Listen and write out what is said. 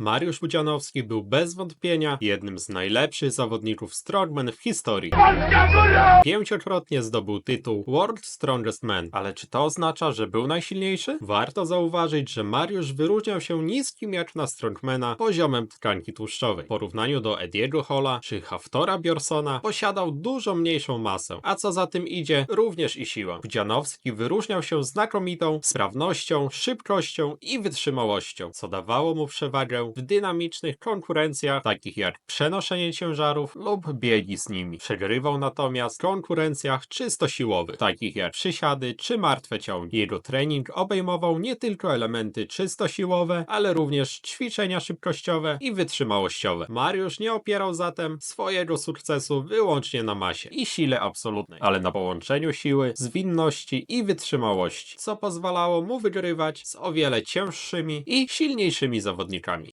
Mariusz Budzianowski był bez wątpienia jednym z najlepszych zawodników strongman w historii. Pięciokrotnie zdobył tytuł World Strongest Man, ale czy to oznacza, że był najsilniejszy? Warto zauważyć, że Mariusz wyróżniał się niskim jak na strongmana poziomem tkanki tłuszczowej. W porównaniu do Ediego Hola czy Haftora Bjorsona posiadał dużo mniejszą masę, a co za tym idzie, również i siłę. Budzianowski wyróżniał się znakomitą sprawnością, szybkością i wytrzymałością, co dawało mu przewagę w dynamicznych konkurencjach takich jak przenoszenie ciężarów lub biegi z nimi. Przegrywał natomiast w konkurencjach czysto siłowych, takich jak przysiady czy martwe ciągi. Jego trening obejmował nie tylko elementy czysto siłowe, ale również ćwiczenia szybkościowe i wytrzymałościowe. Mariusz nie opierał zatem swojego sukcesu wyłącznie na masie i sile absolutnej, ale na połączeniu siły, zwinności i wytrzymałości, co pozwalało mu wygrywać z o wiele cięższymi i silniejszymi zawodnikami.